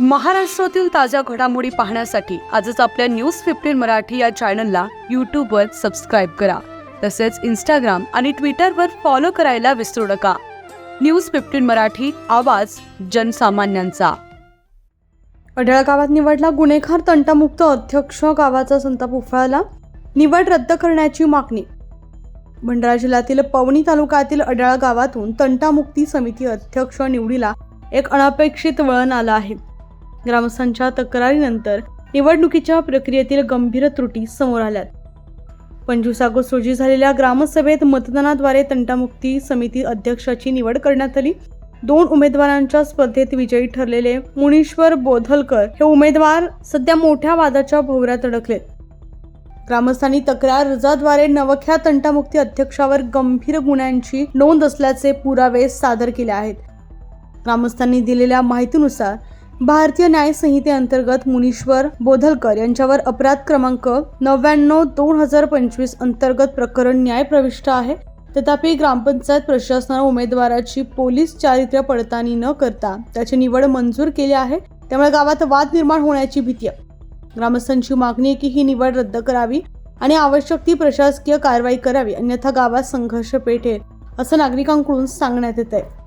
महाराष्ट्रातील ताज्या घडामोडी पाहण्यासाठी आजच आपल्या न्यूज फिफ्टीन मराठी या चॅनलला यूट्यूबवर सबस्क्राईब करा. तसेच इंस्टाग्राम आणि ट्विटरवर फॉलो करायला विसरू नका. न्यूज फिफ्टीन मराठी आवाज जनसामान्यांचा. अढळ गावात निवडला गुन्हेगार तंटामुक्त अध्यक्ष गावाचा संताप उफाळला. निवड रद्द करण्याची मागणी. भंडारा जिल्ह्यातील पवनी तालुक्यातील अडाळ गावातून तंटामुक्ती समिती अध्यक्ष निवडीला एक अनपेक्षित वळण आलं आहे. ग्रामस्थांच्या तक्रारीनंतर निवडणुकीच्या प्रक्रियेतील गंभीर त्रुटी समोर आल्यात. पंचवीस ऑगस्ट रोजी झालेल्या ग्रामसभेत मतदानाद्वारे तंटामुक्ती समिती अध्यक्षाची निवड करण्यात आली. दोन उमेदवारांच्या स्पर्धेत विजयी ठरलेले मुनीश्वर बोधलकर हे उमेदवार सध्या मोठ्या वादाच्या भोवऱ्यात अडकलेत. ग्रामस्थांनी तक्रार अर्जाद्वारे नवख्या तंटामुक्ती अध्यक्षावर गंभीर गुन्ह्यांची नोंद असल्याचे पुरावे सादर केले आहेत. ग्रामस्थांनी दिलेल्या माहितीनुसार भारतीय न्याय संहितेअंतर्गत मुनीश्वर बोधलकर यांच्यावर अपराध क्रमांक नव्याण्णव दोन हजार पंचवीस अंतर्गत प्रकरण न्याय प्रविष्ट आहे. तथापि ग्रामपंचायत प्रशासनाने उमेदवाराची पोलीस चारित्र्य पडताळणी न करता त्याची निवड मंजूर केली आहे. त्यामुळे गावात वाद निर्माण होण्याची भीती आहे. ग्रामस्थांची मागणी आहे की ही निवड रद्द करावी आणि आवश्यक ती प्रशासकीय कारवाई करावी अन्यथा गावात संघर्ष पेठेल असं नागरिकांकडून सांगण्यात येत आहे